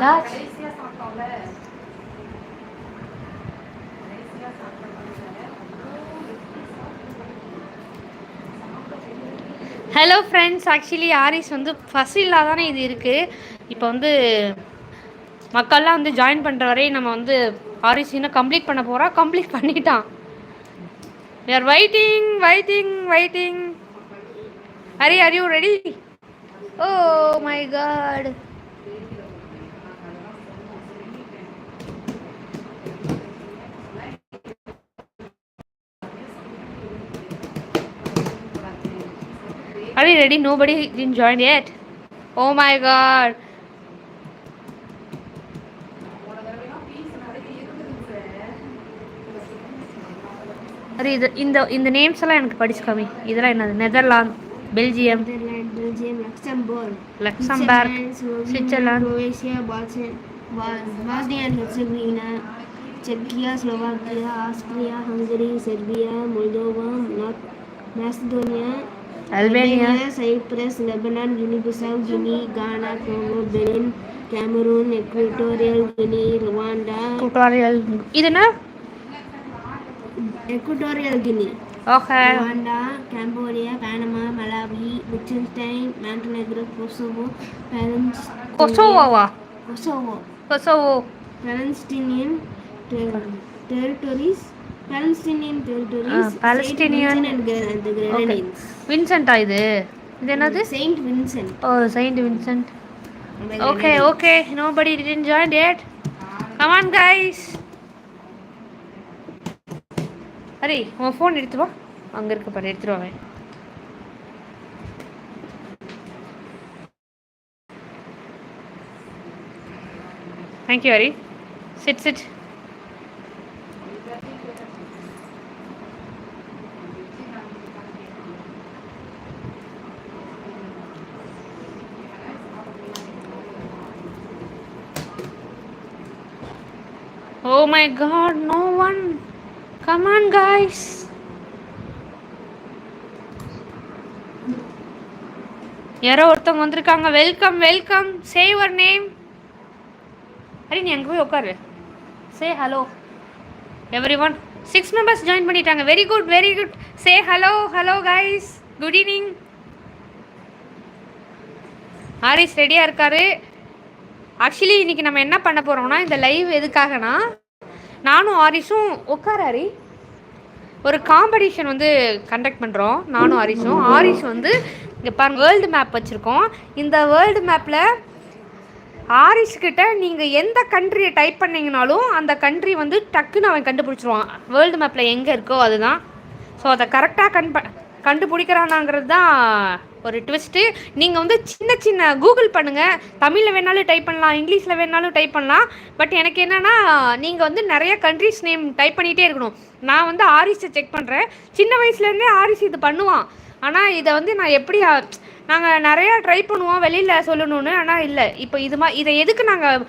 That's hello friends actually Haris வந்து first இல்லாதானே இது இருக்குது இப்போ வந்து மக்கள்லாம் வந்து ஜாயின் பண்ணுற வரையும் நம்ம வந்து ஆரிஸ் இன்னும் கம்ப்ளீட் பண்ண போகிறோம் கம்ப்ளீட் பண்ணிட்டான். We waiting waiting waiting waiting. Hari are you ready? Oh my Are you ready? Nobody didn't join yet. Oh my god. Array இது இந்த இந்த நேம்ஸ் எல்லாம் எனக்கு படிச்சு காமி இதெல்லாம் என்னது Netherlands Belgium Netherlands, Belgium, Luxembourg, Luxembourg Slovenia, Switzerland. Croatia, Bosnia, Bosnia and Herzegovina, Czechia, Slovakia, Austria, Hungary, Serbia, Albania Cyprus Lebanon Guinea Bissau Guinea Ghana Congo Benin Cameroon Equatorial Guinea Rwanda Equatorial ಇದನ್ನ Equatorial Guinea okay Rwanda Cambodia Panama Malawi Liechtenstein Montenegro Kosovo ಪ್ಯಾಲೆನ್ಸ್ ಕೊಸೋವೋವಾ Kosovo Kosovo Palestinian territories Ah, வின்சென்ட்டா இது இது என்னது Saint Vincent. Oh Saint Vincent okay. Okay nobody yet come on guys array உன் phone எடுத்து வா அங்கே இருக்க பாரு thank you Hari sit sit Oh my god, no one. Come on, guys. யாரோ ஒருத்தவங்க வந்திருக்காங்க. Welcome welcome say your name Hari நீ அங்கே போய் உட்காரு. Say hello everyone six members join பண்ணிட்டாங்க. Very good very good say hello hello guys good evening Haris ரெடியாக இருக்காரு. ஆக்சுவலி இன்னைக்கு நம்ம என்ன பண்ண போகிறோம்னா இந்த லைவ் எதுக்காகனா நானும் ஆரிஸும் உட்கார ஹரி. ஒரு காம்படிஷன் வந்து கண்டக்ட் பண்ணுறோம் நானும் ஆரிஸும் ஆரிஸ் வந்து இங்கே பாருங்க வேர்ல்டு மேப் வச்சுருக்கோம். இந்த வேர்ல்டு மேப்பில் ஆரிஷ்கிட்ட நீங்கள் எந்த கண்ட்ரியை டைப் பண்ணீங்கனாலும் அந்த கண்ட்ரி வந்து டக்குன்னு அவன் கண்டுபிடிச்சிருவான். வேர்ல்டு மேப்பில் எங்கே இருக்கோ அதுதான். ஸோ அதை கரெக்டாக கண் கண்டுபிடிக்கிறானாங்கிறது தான் ஒரு ட்விஸ்ட்டு நீங்கள் வந்து சின்ன சின்ன கூகுள் பண்ணுங்கள் தமிழில் வேணாலும் டைப் பண்ணலாம் இங்கிலீஷில் வேணாலும் டைப் பண்ணலாம். பட் எனக்கு என்னென்னா நீங்கள் வந்து நிறைய கண்ட்ரிஸ் நேம் டைப் பண்ணிகிட்டே இருக்கணும். நான் வந்து ஆரிஸை செக் பண்ணுறேன் சின்ன வயசுலேருந்தே ஆரிஸ் இது பண்ணுவான். ஆனால் இதை வந்து நான் எப்படி நாங்கள் நிறையா ட்ரை பண்ணுவோம் வெளியில் சொல்லணும்னு. ஆனால் இல்லை. இப்போ இது மா இதை எதுக்கு நாங்கள்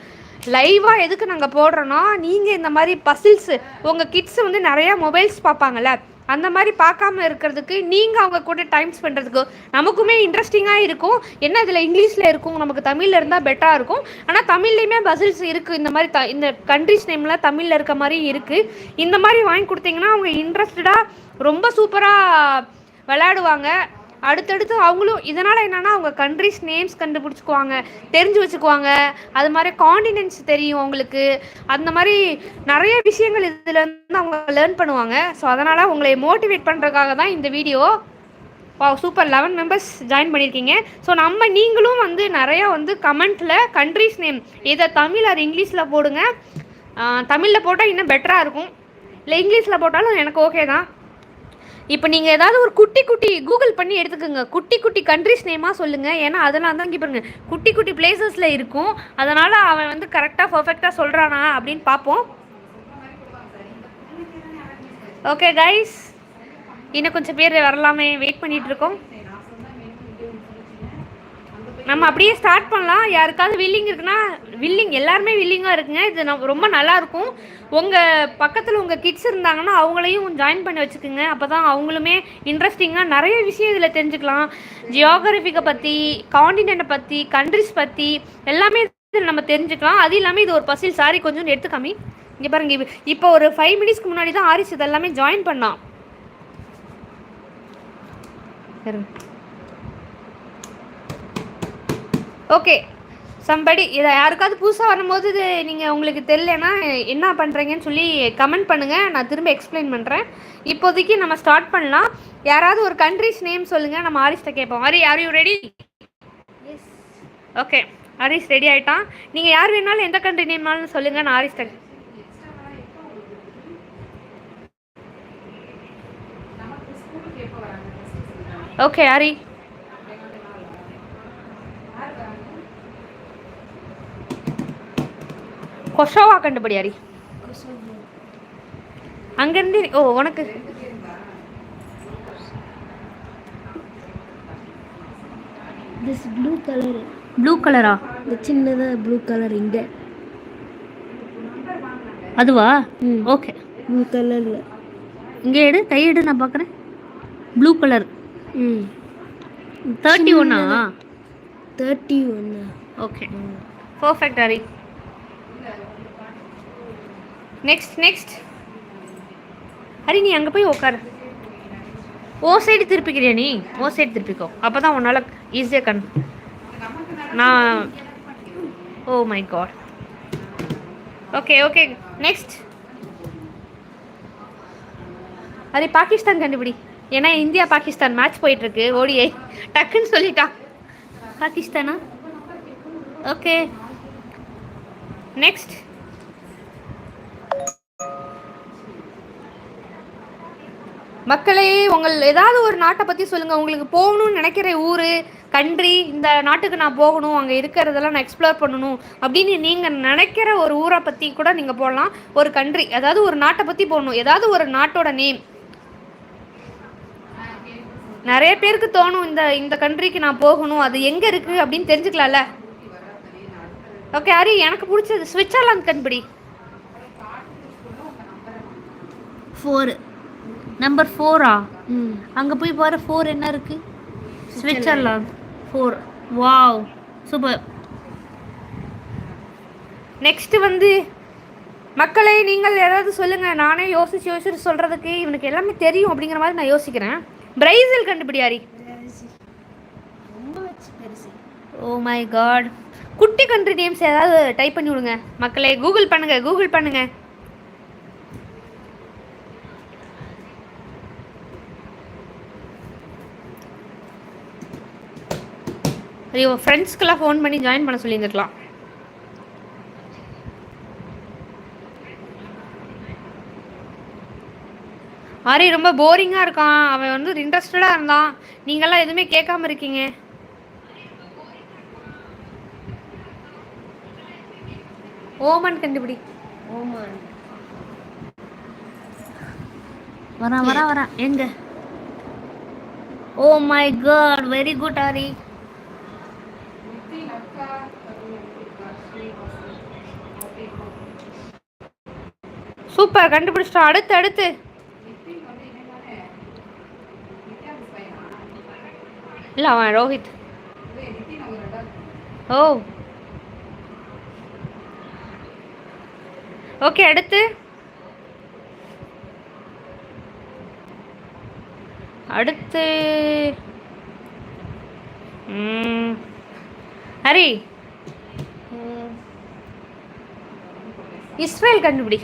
லைவாக எதுக்கு நாங்கள் போடுறோன்னா நீங்கள் இந்த மாதிரி பசில்ஸு உங்கள் கிட்ஸ் வந்து நிறையா மொபைல்ஸ் பார்ப்பாங்கள்ல அந்த மாதிரி பார்க்காம இருக்கிறதுக்கு நீங்கள் அவங்க கூட டைம் ஸ்பெண்ட்றதுக்கு நமக்குமே இன்ட்ரெஸ்டிங்காக இருக்கும். என்ன இதில் இங்கிலீஷில் இருக்கும்? நமக்கு தமிழில் இருந்தால் பெட்டராக இருக்கும். ஆனால் தமிழ்லையுமே பசில்ஸ் இருக்குது இந்த மாதிரி த இந்த கண்ட்ரிஸ் நேம்லாம் தமிழில் இருக்க மாதிரி இருக்குது இந்த மாதிரி வாங்கி கொடுத்தீங்கன்னா அவங்க இன்ட்ரெஸ்டடாக ரொம்ப சூப்பராக விளையாடுவாங்க. அடுத்தடுத்து அவங்களும் இதனால் என்னென்னா அவங்க கண்ட்ரிஸ் நேம்ஸ் கண்டுபிடிச்சிக்குவாங்க தெரிஞ்சு வச்சுக்குவாங்க. அது மாதிரி காண்டினென்ட்ஸ் தெரியும் அவங்களுக்கு. அந்த மாதிரி நிறைய விஷயங்கள் இதுலேருந்து அவங்க லேர்ன் பண்ணுவாங்க. ஸோ அதனால் உங்களை மோட்டிவேட் பண்ணுறதுக்காக தான் இந்த வீடியோ வா சூப்பர் லெவன் மெம்பர்ஸ் ஜாயின் பண்ணியிருக்கீங்க. ஸோ நம்ம நீங்களும் வந்து நிறையா வந்து கமெண்ட்டில் கண்ட்ரிஸ் நேம் இதை தமிழ் அது இங்கிலீஷில் போடுங்க. தமிழில் போட்டால் இன்னும் பெட்டராக இருக்கும். இல்லை இங்கிலீஷில் போட்டாலும் எனக்கு ஓகே தான். இப்போ நீங்கள் ஏதாவது ஒரு குட்டி குட்டி கூகுள் பண்ணி எடுத்துக்கோங்க. குட்டி குட்டி கண்ட்ரிஸ் நேமாக சொல்லுங்கள் ஏன்னா அதெல்லாம் தான் இங்கே பாருங்க. குட்டி குட்டி பிளேசஸில் இருக்கும். அதனால் அவன் வந்து கரெக்டாக பர்ஃபெக்டாக சொல்கிறானா அப்படின்னு பார்ப்போம். ஓகே கைஸ் இன்னும் கொஞ்சம் பேர் வரலாமே. வெயிட் பண்ணிகிட்ருக்கோம் இருக்கோம். நம்ம அப்படியே ஸ்டார்ட் பண்ணலாம். யாருக்காவது வில்லிங் இருக்குன்னா வில்லிங் எல்லாருமே வில்லிங்காக இருக்குங்க. இது நம்ம ரொம்ப நல்லாயிருக்கும் உங்கள் பக்கத்தில் உங்கள் கிட்ஸ் இருந்தாங்கன்னா அவங்களையும் ஜாயின் பண்ணி வச்சுக்கோங்க. அப்போ தான் அவங்களுமே இன்ட்ரெஸ்டிங்காக நிறைய விஷயம் இதில் தெரிஞ்சுக்கலாம். ஜியோகிராஃபிக்கை பற்றி காண்டினெண்ட்டை பற்றி கண்ட்ரிஸ் பற்றி எல்லாமே இதில் நம்ம தெரிஞ்சுக்கலாம். அது இல்லாமல் இது ஒரு பசில் சாரி கொஞ்சம் எடுத்துக்காமி. இங்கே பாருங்க இப்போ ஒரு ஃபைவ் மினிட்ஸ்க்கு முன்னாடி தான் ஆரிஸ் இது எல்லாமே ஜாயின் பண்ணான் ஓகே சம்படி இதை யாருக்காவது புதுசாக வரும்போது இது நீங்கள் உங்களுக்கு தெரியலனா என்ன பண்ணுறீங்கன்னு சொல்லி கமெண்ட் பண்ணுங்கள் நான் திரும்ப எக்ஸ்பிளைன் பண்ணுறேன் இப்போதைக்கு நம்ம ஸ்டார்ட் பண்ணலாம். யாராவது ஒரு கண்ட்ரிஸ் நேம் சொல்லுங்கள் நம்ம ஆரிஸ்ட்ட கேட்போம். Hari are you ready okay Haris ready ஆயிட்டான். நீங்கள் யார் வேணாலும் எந்த கண்ட்ரி நேம்னாலும் சொல்லுங்கள் நான் சொல்லுங்க ஓகே ஹரி யார் வராங்க கொஷோவா கண்டுபிடி ஹரி அங்கேருந்து ஓ உனக்கு. திஸ் ப்ளூ கலர் ப்ளூ கலரா இந்த சின்னதாக ப்ளூ கலர் இங்கே. அதுவா? ம். ஓகே ப்ளூ கலரில் இங்கே எடு கை எடு நான் பார்க்குறேன் ப்ளூ கலர் ம். தேர்ட்டி ஒன்னா தேர்ட்டி ஒன்று okay perfect Hari next next Hari நீ அங்கே போய் உட்காரு ஓ சைடு திருப்பிக்கிறியா நீ? ஓ சைடு திருப்பிக்கோ. அப்போ தான் உன்னால் ஈஸியாக கண் நான் ஓ my god okay okay next Hari Pakistan கண்டுபிடி. ஏன்னா இந்தியா பாகிஸ்தான் மேட்ச் போயிட்டுருக்கு. ஓடிஐ டக்குன்னு சொல்லிட்டான் பாகிஸ்தானா? ஓகே நெக்ஸ்ட் மக்களே உங்கள் ஏதாவது ஒரு நாட்டை பற்றி சொல்லுங்கள் உங்களுக்கு போகணும்னு நினைக்கிற ஊர் கண்ட்ரி இந்த நாட்டுக்கு நான் போகணும் அங்கே இருக்கிறதெல்லாம் நான் எக்ஸ்ப்ளோர் பண்ணணும் அப்படின்னு நீங்கள் நினைக்கிற ஒரு ஊரை பற்றி கூட நீங்கள் போடலாம். ஒரு கண்ட்ரி அதாவது ஒரு நாட்டை பற்றி போகணும் ஏதாவது ஒரு நாட்டோட நேம் நிறைய பேருக்கு தோணும் இந்த இந்த கண்ட்ரிக்கு நான் போகணும் அது எங்கே இருக்குது அப்படின்னு தெரிஞ்சுக்கலாம்ல? ஓகே ஹரி எனக்கு பிடிச்சது சுவிட்சர்லாந்து கண்பிடி. ஃபோர் நம்பர் ஃபோரா அங்கே போய் பாரு ஃபோர் என்ன இருக்கு? Switzerland four wow super next வந்து மக்களே நீங்கள் ஏதாவது சொல்லுங்க. நானே யோசிச்சு யோசிச்சு சொல்றதுக்கு இவனுக்கு எல்லாமே தெரியும் அப்படிங்கிற மாதிரி நான் யோசிக்கிறேன். பிரைசில் கண்டுபிடி ஹரி ரொம்ப வச்சு பெருசு ஓ மை காட் குட்டி கண்ட்ரி நேம்ஸ் ஏதாவது டைப் பண்ணி விடுங்க. மக்களே கூகுள் பண்ணுங்க கூகுள் பண்ணுங்க ஐயோ ஃப்ரெண்ட்ஸ்க்கெல்லாம் ஃபோன் பண்ணி ஜாயின் பண்ண சொல்லியிருந்துருக்கலாம். ஆரி ரொம்ப போரிங்காக இருக்கான். அவன் வந்து இன்ட்ரெஸ்டடாக இருந்தான். நீங்களாம் எதுவுமே கேட்காம இருக்கீங்க. ஓமன் கண்டுபிடி. ஓமான். வரா வரா வரா எங்க? ஓ my god very good Hari. Super கண்டுபிடிச்சிட்டோம் அடுத்து அடுத்து இல்லை அவன் ரோஹித் ஓ ஓகே அடுத்து அடுத்து. ஹரி. இஸ்ரேல் கண்டுபிடி.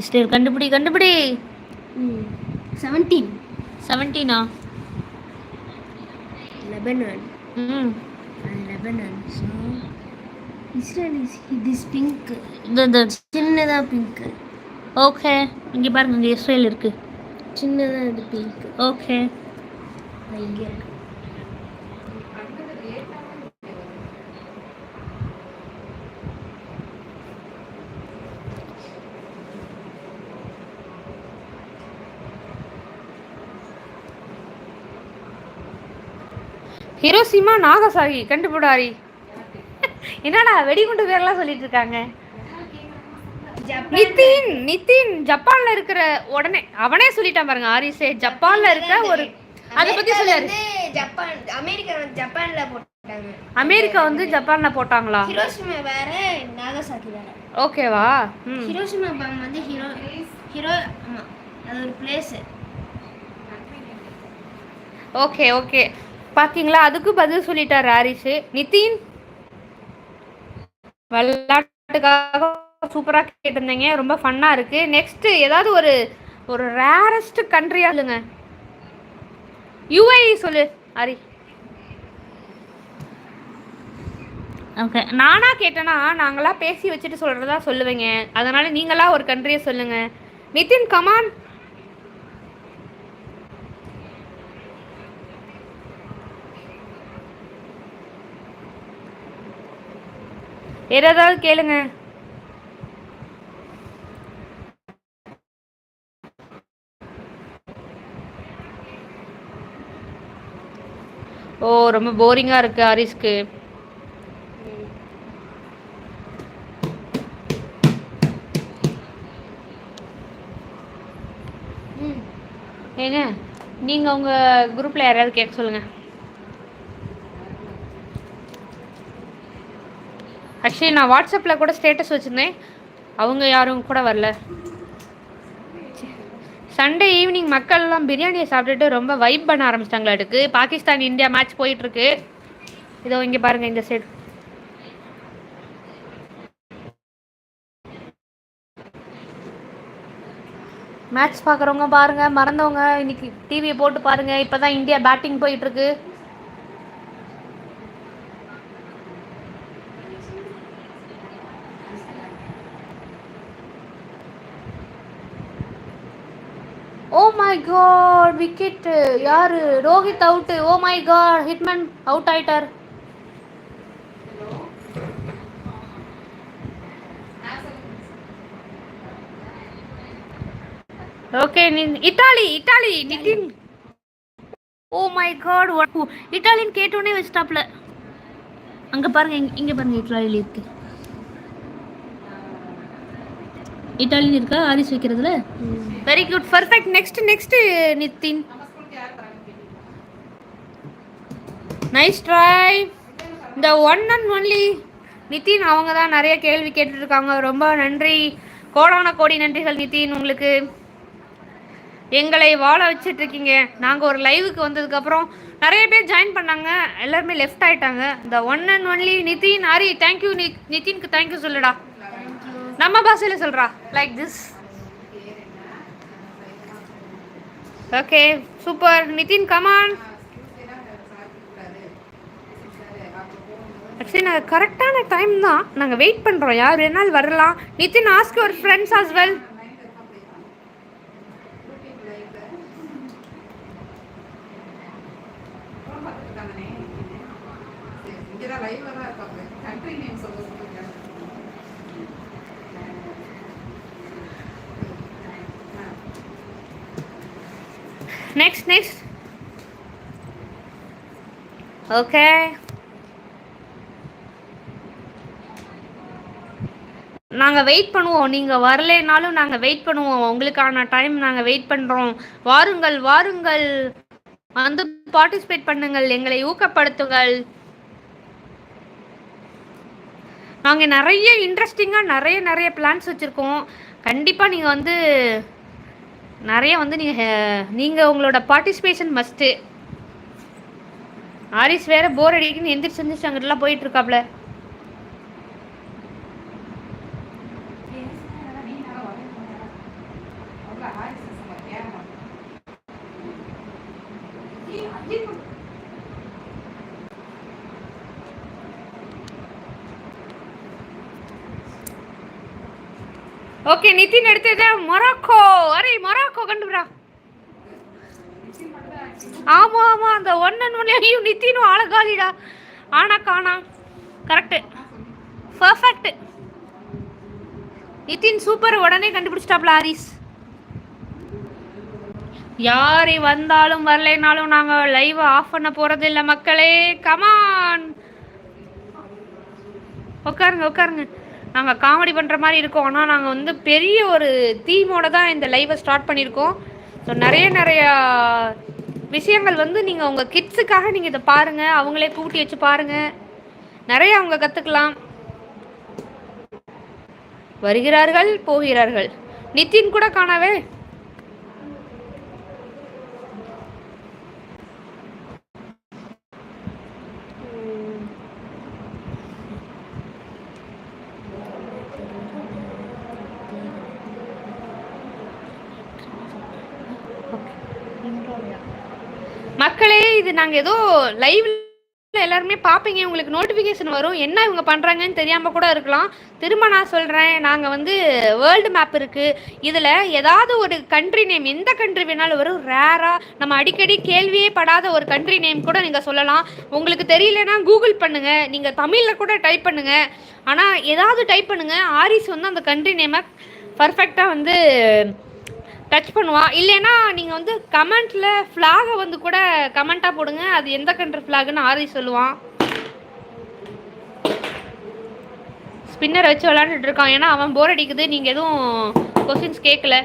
இஸ்ரேல் கண்டுபிடி கண்டுபிடி. செவன்டீன் செவன்டீனா லெபனான் ம். Lebanon so Israel is this pink சின்னதாக பிங்க் ஓகே இங்கே பாருங்க இங்கே இஸ்ரேல் இருக்கு. சின்னதாக இது பிங்க் ஓகே இங்கே ஹிரோசிமா நாகசாகி கண்டுபிடாரி. என்னடா வெடிகுண்டு பேர்லாம் சொல்லிட்டு இருக்காங்க. நிதின் நிதின் ஜப்பான்ல இருக்கிற உடனே அவனே சொல்லிட்டான் பாருங்க ஆரிசே ஜப்பான்ல இருக்க ஒரு அதை பத்தி அமெரிக்கால சொல்லு வந்து ஜப்பான் அமெரிக்கா வந்து ஜப்பான்ல போட்டாங்க. அமெரிக்கா வந்து ஜப்பான்ல போட்டாங்களா? ஹிரோஷிமா வேற நாகசாக்கி வேற. ஓகேவா? ஹிரோஷிமா பாம் வந்து ஹீரோ ஹீரோ ஆமா அது ஒரு பிளேஸ் ஓகே ஓகே. பாத்தீங்களா? அதுக்கு பதில் சொல்லிட்டார் ஹாரிஸ் நிதின் விளையாட்டுக்காக சூப்பராக கேட்டிருந்தீங்க. ரொம்ப ஃபன்னாக இருக்கு. நெக்ஸ்ட் ஏதாவது ஒரு ஒரு ரேரஸ்ட் கண்ட்ரியா சொல்லுங்க. யுஏஇ சொல்லு ஹரி. ஓகே நானா கேட்டேன்னா நாங்களா பேசி வச்சுட்டு சொல்றதா சொல்லுவேங்க. அதனால நீங்களா ஒரு கண்ட்ரியை சொல்லுங்க. நிதின் கமான் வேற ஏதாவது கேளுங்க ஓ ரொம்ப போரிங்காக இருக்கு ஹரிஸ்க்கு ஏங்க நீங்க உங்கள் குரூப்ல யாராவது கேட்க சொல்லுங்க. ஆக்சுவலி நான் வாட்ஸ்அப்பில் கூட ஸ்டேட்டஸ் வச்சுருந்தேன். அவங்க யாரும் கூட வரல. சண்டே ஈவினிங் மக்கள்லாம் பிரியாணியை சாப்பிட்டுட்டு ரொம்ப வைப் பண்ண ஆரம்பிச்சிட்டாங்களாட்டுக்கு பாகிஸ்தான் இந்தியா மேட்ச் போயிட்டுருக்கு. இதோ இங்கே பாருங்கள் இந்த சைடு மேட்ச் பார்க்குறவங்க பாருங்கள் மறந்தவங்க. இன்னைக்கு டிவியை போட்டு பாருங்க இப்பதான் இந்தியா பேட்டிங் போயிட்டுருக்கு. ஓ மை காட் விக்கெட் யாரு? Rohit out oh my god hitman out ஆயிட்டார். Okay Italy Italy Nitin oh my god இட்டாலின்னு oh கேட்டோன்னே வச்சுட்டாப்ல அங்க பாருங்க இங்க- பாருங்க இட்டாலியில இருக்கு இட்டாலியன் இருக்கா? ஆரிஸ் வைக்கிறதுல? Very good perfect next next Nitin nice try இந்த ஒன் அண்ட் ஒன்லி நிதின் அவங்க தான் நிறைய கேள்வி கேட்டுட்ருக்காங்க. ரொம்ப நன்றி. கோடான கோடி நன்றிகள் நிதின் உங்களுக்கு. எங்களை வாழ வச்சுட்டு இருக்கீங்க நாங்கள் ஒரு லைவுக்கு வந்ததுக்கப்புறம் நிறைய பேர் ஜாயின் பண்ணாங்க. எல்லாருமே லெஃப்ட் ஆயிட்டாங்க. இந்த one and only Nitin Hari thank you நிதினுக்கு thank you சொல்லுடா. நம்ம பாஷையில் சொல்கிறா like this okay super Nitin come on actually நாங்கள் கரெக்டான டைம் தான். நாங்கள் வெயிட் பண்ணுறோம் யார் வேணாலும் வரலாம். நிதின் ஆஸ்க் ஒரு ஃப்ரெண்ட்ஸ் ஆஸ் வெல் ஃபோன் பார்த்துட்டு இருக்காங்கண்ணே இங்கே தான் லைவ்ல தான் இருக்காங்க கண்ட்ரி நேம் சொல்ல சொல்லுங்க நெக்ஸ்ட் நெக்ஸ்ட் ஓகே. நாங்கள் வெயிட் பண்ணுவோம். நீங்கள் வரலைனாலும் நாங்கள் வெயிட் பண்ணுவோம். உங்களுக்கான டைம் நாங்கள் வெயிட் பண்ணுறோம் வாருங்கள் வாருங்கள். வந்து பார்ட்டிசிபேட் பண்ணுங்கள். எங்களை ஊக்கப்படுத்துங்கள். நாங்கள் நிறைய இன்ட்ரெஸ்டிங்காக நிறைய நிறைய பிளான்ஸ் வச்சுருக்கோம். கண்டிப்பாக நீங்கள் வந்து நிறைய வந்து நீங்கள் நீங்கள் உங்களோட பார்ட்டிசிபேஷன் மஸ்ட்டு ஆரிஸ் வேற போர் அடிக்குன்னு எந்திரிச்சு எந்திரிச்சு அங்கிட்டலாம் போயிட்டு இருக்காப்ல ஓகே நிதின் எடுத்தது மொராக்கோ. Array Morocco கண்டுபிடா. ஆமா ஆமா அந்த ஒன் அண்ட் ஒன் ஐயோ நிதினும் அழகாலிடா ஆனா காணா. கரெக்டு பர்ஃபெக்ட் நிதின் சூப்பர் உடனே கண்டுபிடிச்சிட்டாப்ல ஹாரிஸ். யாரை வந்தாலும் வரலைனாலும் நாங்க லைவ் ஆஃப் பண்ண போறது இல்லை மக்களே. கமான் உட்காருங்க உட்காருங்க. நாங்கள் காமெடி பண்ணுற மாதிரி இருக்கோம். ஆனால் நாங்கள் வந்து பெரிய ஒரு தீமோட தான் இந்த லைவை ஸ்டார்ட் பண்ணியிருக்கோம். ஸோ நிறைய நிறையா விஷயங்கள் வந்து நீங்கள் உங்கள் கிட்ஸுக்காக நீங்கள் இதை பாருங்கள் அவங்களே கூட்டி வச்சு பாருங்கள் நிறைய அவங்க கற்றுக்கலாம் வருகிறார்கள் போகிறார்கள். நித்தின் கூட காணாவே மக்களே இது நாங்கள் ஏதோ லைவ் எல்லாருமே பார்ப்பீங்க உங்களுக்கு நோட்டிஃபிகேஷன் வரும். என்ன இவங்க பண்ணுறாங்கன்னு தெரியாமல் கூட இருக்கலாம். திரும்ப நான் சொல்கிறேன் நாங்கள் வந்து வேர்ல்டு மேப் இருக்குது இதில் ஏதாவது ஒரு கண்ட்ரி நேம் எந்த கண்ட்ரி வேணாலும் வரும். ரேராக நம்ம அடிக்கடி கேள்வியே படாத ஒரு கண்ட்ரி நேம் கூட நீங்கள் சொல்லலாம். உங்களுக்கு தெரியலனா கூகுள் பண்ணுங்கள் நீங்கள் தமிழில் கூட டைப் பண்ணுங்கள் ஆனால் ஏதாவது டைப் பண்ணுங்கள் ஆரிஸ் வந்து அந்த கண்ட்ரி நேமை பர்ஃபெக்டாக வந்து டச் பண்ணுவான் இல்லைன்னா நீங்கள் வந்து கமெண்ட்டில் ஃப்ளாகை வந்து கூட கமெண்ட்டாக போடுங்க. அது எந்த கண்ட்ரி ஃப்ளாகுன்னு ஆரி சொல்லுவான். ஸ்பின்னர் வச்சு விளாண்டுட்டு இருக்கான். ஏன்னா அவன் போர் அடிக்குது. நீங்கள் எதுவும் கொஸ்டின்ஸ் கேட்கல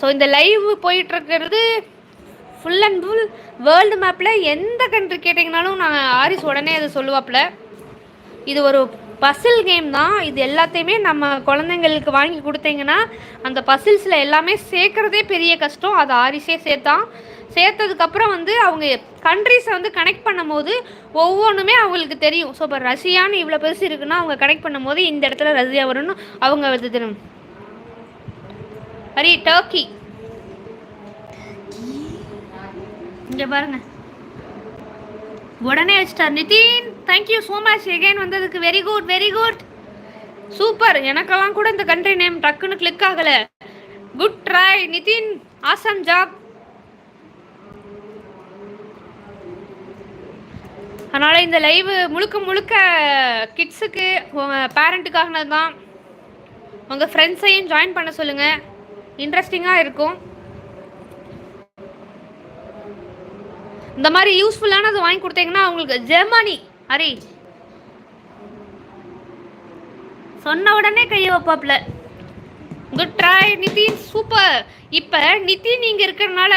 ஸோ இந்த லைவ் போயிட்டுருக்கிறது ஃபுல் அண்ட் ஃபுல் வேர்ல்டு மேப்பில் எந்த கண்ட்ரி கேட்டிங்கனாலும் நான் ஆரிஸ் உடனே அதை சொல்லுவாப்புல. இது ஒரு பசில் கேம் தான். இது எல்லாத்தையுமே நம்ம குழந்தைங்களுக்கு வாங்கி கொடுத்தீங்கன்னா அந்த பசில்ஸில் எல்லாமே சேர்க்குறதே பெரிய கஷ்டம். அது ஆரிஸே சேர்த்தான். சேர்த்ததுக்கப்புறம் வந்து அவங்க கண்ட்ரிஸை வந்து கனெக்ட் பண்ணும்போது ஒவ்வொன்றுமே அவங்களுக்கு தெரியும். ஸோ இப்போ ரஷ்யான்னு இவ்வளோ பெருசு இருக்குன்னா அவங்க கனெக்ட் பண்ணும்போது இந்த இடத்துல ரஷ்யா வரும்னு அவங்க வந்து தெரியும் ஹரி டர்க்கி இங்கே பாருங்கள் உடனே வச்சிட்டார் Nitin thank you so much again வந்ததுக்கு very good very good super எனக்கெல்லாம் கூட இந்த கண்ட்ரி நேம் டக்குன்னு கிளிக் ஆகலை. Good try Nitin awesome job அதனால் இந்த லைவு முழுக்க முழுக்க கிட்ஸுக்கு பேரண்ட்டுக்காகனது தான் உங்கள் ஃப்ரெண்ட்ஸையும் ஜாயின் பண்ண சொல்லுங்கள் இன்ட்ரெஸ்டிங்காக இருக்கும். இந்த மாதிரி யூஸ்ஃபுல்லானது வாங்கி கொடுத்தீங்கன்னா அவங்களுக்கு ஜெர்மனி. ஹரி. சொன்ன உடனே கையை வைப்பாப்ல குட் ட்ரை நிதின் சூப்பர் இப்போ நிதின் இங்கே இருக்கிறனால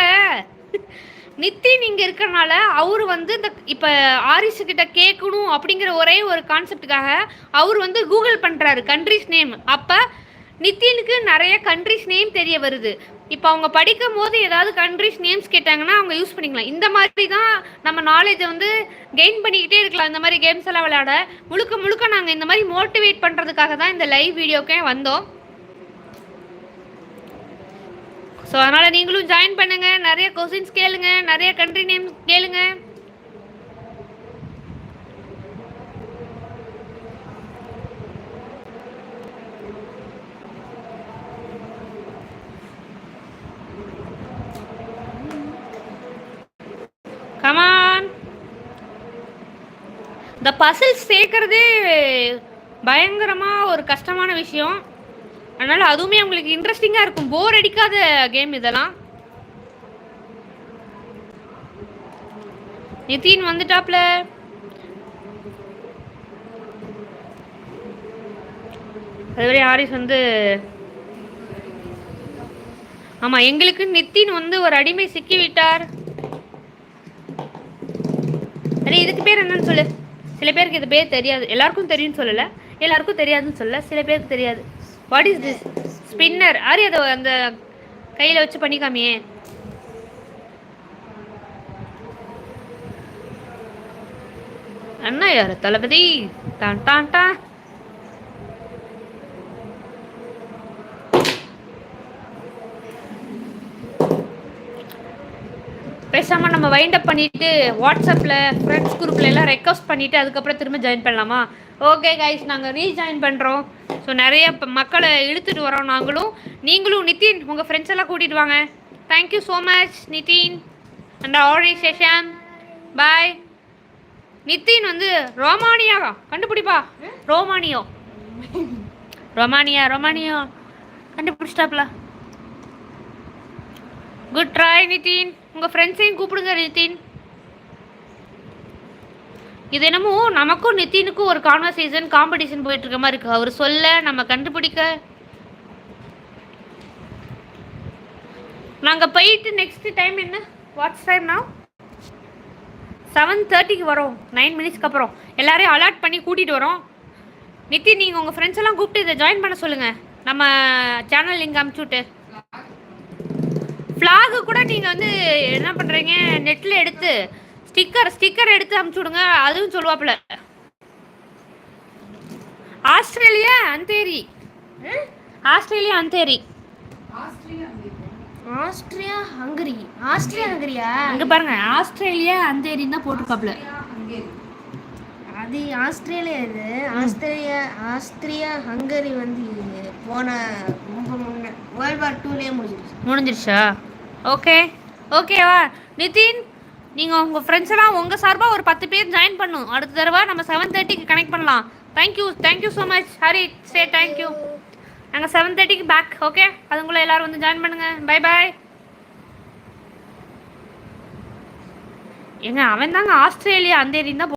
நிதின் இங்கே இருக்கிறனால அவர் வந்து இந்த இப்போ ஆரிஸுக்கிட்ட கேட்கணும் அப்படிங்கிற ஒரே ஒரு கான்செப்டுக்காக அவர் வந்து கூகுள் பண்ணுறாரு கண்ட்ரிஸ் நேம் அப்போ நிதினுக்கு நிறைய கண்ட்ரிஸ் நேம் தெரிய வருது. இப்போ அவங்க படிக்கும் போது ஏதாவது கண்ட்ரிஸ் நேம்ஸ் கேட்டாங்கன்னா அவங்க யூஸ் பண்ணிக்கலாம். இந்த மாதிரி தான் நம்ம நாலேஜை வந்து கெயின் பண்ணிக்கிட்டே இருக்கலாம். இந்த மாதிரி கேம்ஸ் எல்லாம் விளையாட. முழுக்க முழுக்க நாங்கள் இந்த மாதிரி மோட்டிவேட் பண்ணுறதுக்காக தான் இந்த லைவ் வீடியோக்கே வந்தோம். ஸோ அதனால் நீங்களும் ஜாயின் பண்ணுங்க. நிறைய கொஸ்டின்ஸ் கேளுங்க. நிறைய கண்ட்ரி நேம்ஸ் கேளுங்க கமான் இந்த பசில்ஸ் சேர்க்கறதே பயங்கரமாக ஒரு கஷ்டமான விஷயம். அதனால் அதுவுமே உங்களுக்கு இன்ட்ரெஸ்டிங்காக இருக்கும். போர் அடிக்காத கேம் இதெல்லாம். நிதின் வந்துட்டாப்ல. அதுவரை ஹாரிஸ் வந்து ஆமாம் எங்களுக்கு நித்தின் வந்து ஒரு அடிமை சிக்கி விட்டார். சரி இதுக்கு பேர் என்னன்னு சொல்லு. சில பேருக்கு இது பேர் தெரியாது. எல்லாருக்கும் தெரியும்னு சொல்லலை. எல்லாருக்கும் தெரியாதுன்னு சொல்லல. சில பேருக்கு தெரியாது. வாட் இஸ் திஸ் ஸ்பின்னர் ஆரி அதை அந்த கையில் வச்சு பண்ணிக்காமியே. அண்ணா யார்? தளபதி. தான் டான் டான். பேசாமல் நம்ம வைண்ட் அப் பண்ணிட்டு வாட்ஸ்அப்பில் ஃப்ரெண்ட்ஸ் குரூப்பில் எல்லாம் ரெக்வஸ்ட் பண்ணிவிட்டு அதுக்கப்புறம் திரும்ப ஜாயின் பண்ணலாமா? ஓகே கைஸ் நாங்கள் ரீஜாயின் பண்ணுறோம் ஸோ நிறைய மக்களை இழுத்துட்டு வரோம் நாங்களும். நீங்களும் நிதின் உங்கள் ஃப்ரெண்ட்ஸ் எல்லாம் கூட்டிகிட்டு வாங்க. Thank you so much Nitin and organisation bye Nitin வந்து ரோமானியா. கண்டுபிடிப்பா. ரோமானியோ. ரொமானியா ரொமானியோ. கண்டுபிடிச்சிட்டாப்ல. குட் ட்ரை நிதின் உங்கள் ஃப்ரெண்ட்ஸையும் கூப்பிடுங்க நிதின் இது என்னமோ நமக்கும் நிதினுக்கும் ஒரு கான்வர்சேஷன் காம்படிஷன் போயிட்டு இருக்க மாதிரி இருக்கு. அவர் சொல்ல நம்ம கண்டுபிடிக்க. நாங்கள் போயிட்டு நெக்ஸ்ட் டைம் என்ன? வாட்ஸ் டைம் செவன் தேர்ட்டிக்கு வரோம். நைன் மினிட்ஸ்க்கு அப்புறம். எல்லாரையும் அலாட் பண்ணி கூட்டிகிட்டு வரோம். நிதின் நீங்கள் உங்கள் ஃப்ரெண்ட்ஸ் எல்லாம் கூப்பிட்டு இதை ஜாயின் பண்ண சொல்லுங்கள் நம்ம சேனல் லிங்க் அமுச்சுட்டு ஃப்ளாகு கூட நீங்கள் வந்து என்ன பண்ணுறீங்க நெட்டில் எடுத்து ஸ்டிக்கர் ஸ்டிக்கர் எடுத்து அமுச்சு விடுங்க. அதுவும் சொல்லுவாப்புல. Australia Andheri? Australia Andheri. Austria Hungary. Austria ஹங்கரியா? அங்கே பாருங்க. ஆஸ்திரேலியா அந்தேரின்னு தான் ஹங்கேரி. அது ஆஸ்திரேலியா இது. ஆஸ்திரேலியா ஆஸ்திரியா ஹங்கரி வந்து போன ரொம்ப முன்ன வேர்ல்ட் வார் டூலேயே முடிஞ்சிருச்சு. முடிஞ்சிருச்சா? ஓகே ஓகேவா நிதின் நீங்கள் உங்கள் ஃப்ரெண்ட்ஸ் எல்லாம் உங்கள் சார்பாக ஒரு பத்து பேர் ஜாயின் பண்ணும். அடுத்த தடவை நம்ம செவன் தேர்ட்டிக்கு கனெக்ட் பண்ணலாம். Thank you thank you so much Hari say thank you நாங்கள் செவன் தேர்ட்டிக்கு பேக் ஓகே அதுக்குள்ளே எல்லாரும் வந்து ஜாயின் பண்ணுங்கள் பை பாய் எங்க அவன் தாங்க ஆஸ்திரேலியா அந்த ஏரியா தான்